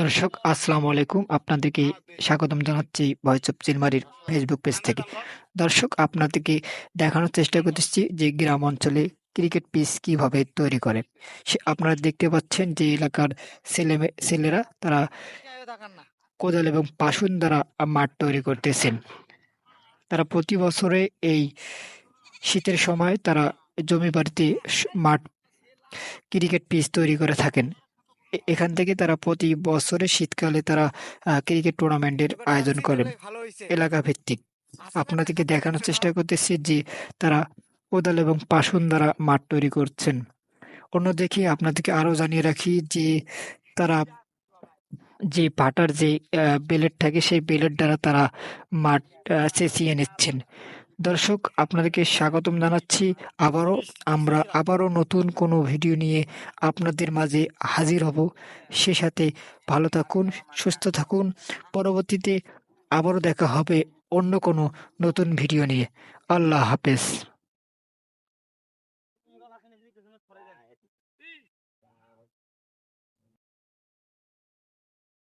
দর্শক, আসসালামু আলাইকুম। আপনাদেরকে স্বাগতম জানাচ্ছি ভয়েস অফ চিলমারির ফেসবুক পেজ থেকে। দর্শক, আপনাদেরকে দেখানোর চেষ্টা করতেছি যে গ্রাম অঞ্চলে ক্রিকেট পিচ কীভাবে তৈরি করে। সে আপনারা দেখতে পাচ্ছেন যে এলাকার ছেলে ছেলেরা তারা কোদাল এবং পাশুন দ্বারা মাঠ তৈরি করতেছেন। তারা প্রতি বছরে এই শীতের সময় তারা জমি বাড়িতে মাঠ ক্রিকেট পিচ তৈরি করে থাকেন। এখান থেকে তারা প্রতি বছরে শীতকালে তারা ক্রিকেট টুর্নামেন্টের আয়োজন করেন। এলাকা ভিত্তিক আপনাদেরকে দেখানোর চেষ্টা করতেছি যে তারা কোদাল এবং পাশুন দ্বারা মাঠ তৈরি করছেন। অন্য অন্যদিকে আপনাদেরকে আরও জানিয়ে রাখি যে তারা যে পাটার যে বেলেট থাকে সেই বেলেট দ্বারা তারা মাঠ চেঁচিয়ে নিচ্ছেন। দর্শক, আপনাদেরকে স্বাগতম জানাচ্ছি। আবারও আমরা আবারও নতুন কোনো ভিডিও নিয়ে আপনাদের মাঝে হাজির হব। সে সাথে ভালো থাকুন, সুস্থ থাকুন। পরবর্তীতে আবারও দেখা হবে অন্য কোনো নতুন ভিডিও নিয়ে। আল্লাহ হাফেজ।